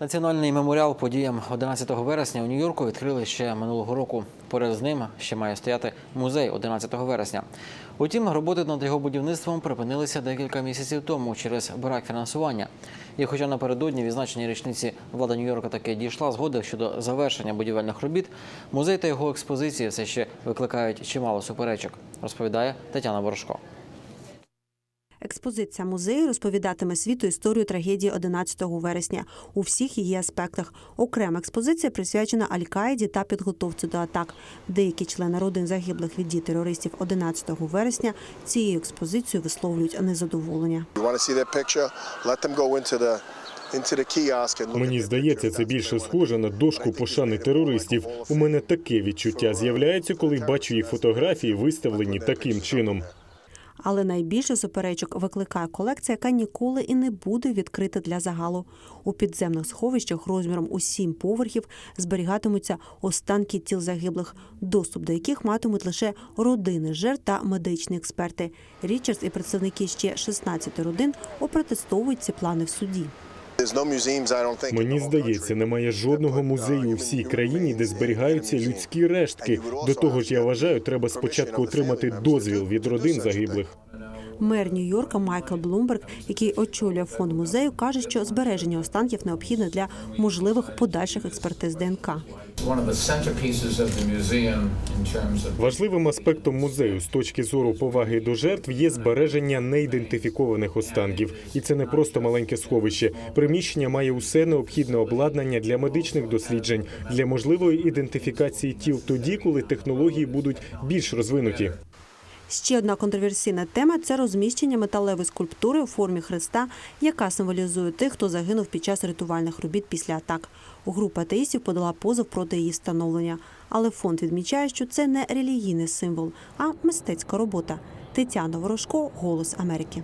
Національний меморіал подіям 11 вересня у Нью-Йорку відкрили ще минулого року. Поряд з ним ще має стояти музей 11 вересня. Утім, роботи над його будівництвом припинилися декілька місяців тому через брак фінансування. І хоча напередодні відзначення річниці влада Нью-Йорка таки дійшла згоди щодо завершення будівельних робіт, музей та його експозиції все ще викликають чимало суперечок, розповідає Тетяна Ворожко. Експозиція музею розповідатиме світу історію трагедії 11 вересня у всіх її аспектах. Окрема експозиція присвячена Аль-Каїді та підготовці до атак. Деякі члени родин загиблих від дій терористів 11 вересня цією експозицією висловлюють незадоволення. Мені здається, це більше схоже на дошку пошани терористів. У мене таке відчуття з'являється, коли бачу їх фотографії, виставлені таким чином. Але найбільше суперечок викликає колекція, яка ніколи і не буде відкрита для загалу. У підземних сховищах розміром у сім поверхів зберігатимуться останки тіл загиблих, доступ до яких матимуть лише родини жертв та медичні експерти. Річардс і представники ще 16 родин опротестовують ці плани в суді. Мені здається, немає жодного музею у всій країні, де зберігаються людські рештки. До того ж, я вважаю, треба спочатку отримати дозвіл від родин загиблих. Мер Нью-Йорка Майкл Блумберг, який очолює фонд музею, каже, що збереження останків необхідне для можливих подальших експертиз ДНК. Важливим аспектом музею з точки зору поваги до жертв є збереження неідентифікованих останків, і це не просто маленьке сховище. Приміщення має усе необхідне обладнання для медичних досліджень, для можливої ідентифікації тіл тоді, коли технології будуть більш розвинуті. Ще одна контроверсійна тема це розміщення металевої скульптури у формі хреста, яка символізує тих, хто загинув під час рятувальних робіт після атак. Група атеїстів подала позов проти її встановлення. Але фонд відмічає, що це не релігійний символ, а мистецька робота. Тетяна Ворожко, Голос Америки.